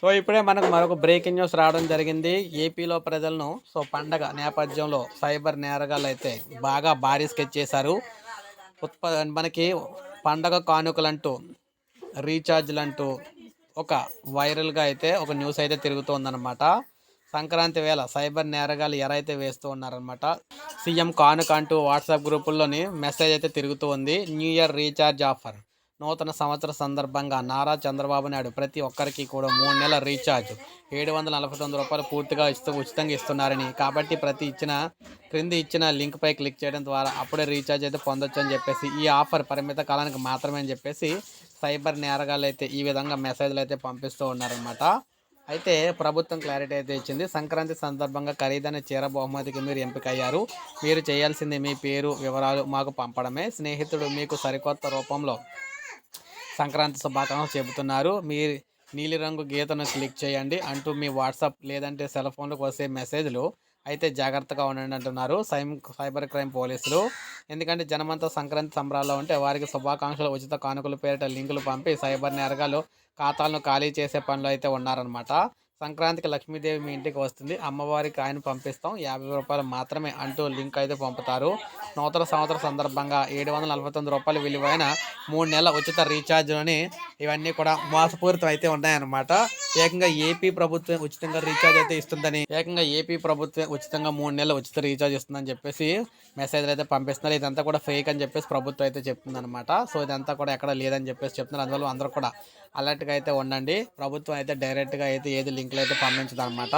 So ఇప్పుడే మనకు మరొక బ్రేకింగ్ న్యూస్ రావడం జరిగింది. ఏపీలో ప్రజలను సో పండగ నేపథ్యంలో సైబర్ నేరగాళ్ళు అయితే బాగా భారీ స్కెచ్ చేశారు. ఉత్ప మనకి పండగ కానుకలంటూ రీఛార్జ్లు అంటూ ఒక వైరల్గా అయితే ఒక న్యూస్ అయితే తిరుగుతోందనమాట సంక్రాంతి వేళ సైబర్ నేరగాళ్ళు ఎరైతే వేస్తూ ఉన్నారనమాట సీఎం కానుక అంటూ వాట్సాప్ గ్రూపుల్లోని మెసేజ్ అయితే తిరుగుతూ ఉంది. New year recharge offer. నూతన సంవత్సర సందర్భంగా నారా చంద్రబాబు నాయుడు ప్రతి ఒక్కరికి కూడా మూడు నెలల రీఛార్జ్. ఏడు వందల నలభై తొమ్మిది రూపాయలు పూర్తిగా ఇస్తూ ఉచితంగా ఇస్తున్నారని. కాబట్టి ప్రతి ఇచ్చిన క్రింద ఇచ్చిన లింక్పై క్లిక్ చేయడం ద్వారా అప్పుడే రీఛార్జ్ అయితే పొందొచ్చు అని చెప్పేసి ఈ ఆఫర్ పరిమిత కాలానికి మాత్రమే అని చెప్పేసి సైబర్ నేరగాళ్ళు అయితే ఈ విధంగా మెసేజ్లు అయితే పంపిస్తూ ఉన్నారనమాట అయితే ప్రభుత్వం క్లారిటీ అయితే ఇచ్చింది. సంక్రాంతి సందర్భంగా ఖరీదైన చీర బహుమతికి మీరు ఎంపిక అయ్యారు మీరు చేయాల్సింది మీ పేరు వివరాలు మాకు పంపడమే. స్నేహితుడు మీకు సరికొత్త రూపంలో సంక్రాంతి శుభాకాంక్షలు చెబుతున్నారు. మీ నీలిరంగు గీతను క్లిక్ చేయండి. అంటూ మీ వాట్సాప్ లేదంటే సెల్ ఫోన్లకు వస్తే మెసేజ్లు. అయితే జాగ్రత్తగా ఉండండి అంటున్నారు సైమ్ సైబర్ క్రైమ్ పోలీసులు. ఎందుకంటే జనమంతా సంక్రాంతి సంబరాల్లో ఉంటే వారికి శుభాకాంక్షలు ఉచిత కానుకలు పేరిట లింకులు పంపి సైబర్ నేరగాలు ఖాతాలను ఖాళీ చేసే పనులు అయితే ఉన్నారనమాట సంక్రాంతికి లక్ష్మీదేవి మీ ఇంటికి వస్తుంది. అమ్మవారికి ఆయన పంపిస్తాం. యాభై రూపాయలు మాత్రమే అంటూ లింక్ అయితే పంపుతారు. నూతన సంవత్సర సందర్భంగా ఏడు వందల నలభై తొమ్మిది రూపాయలు విలువైన మూడు నెలల ఉచిత రీఛార్జ్లోని ఇవన్నీ కూడా మోసపూరితం అయితే ఉన్నాయన్నమాట. ఏకంగా ఏపీ ప్రభుత్వం ఉచితంగా రీఛార్జ్ అయితే ఇస్తుందని ఏకంగా ఏపీ ప్రభుత్వం ఉచితంగా మూడు నెలలు ఉచిత రీఛార్జ్ ఇస్తుందని చెప్పేసి మెసేజ్లు అయితే పంపిస్తున్నారు. ఇదంతా కూడా ఫేక్ అని చెప్పేసి ప్రభుత్వం అయితే చెప్తుందనమాట సో ఇదంతా కూడా ఎక్కడ లేదని చెప్పేసి చెప్తున్నారు. అందువల్ల అందరూ కూడా అలర్ట్గా అయితే ఉండండి. ప్రభుత్వం అయితే డైరెక్ట్గా అయితే ఏది లింకులు అయితే పంపించదనమాట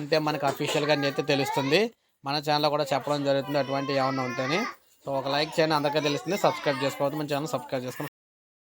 ఉంటే మనకు అఫీషియల్గా అయితే తెలుస్తుంది. మన ఛానల్లో కూడా చెప్పడం జరుగుతుంది. అటువంటి ఏమన్నా ఉంటేనే. సో ఒక లైక్ చేయండి. అందరికీ తెలుస్తుంది. సబ్స్క్రైబ్ చేసుకోవద్దు. మన ఛానల్ సబ్స్క్రైబ్ చేసుకుని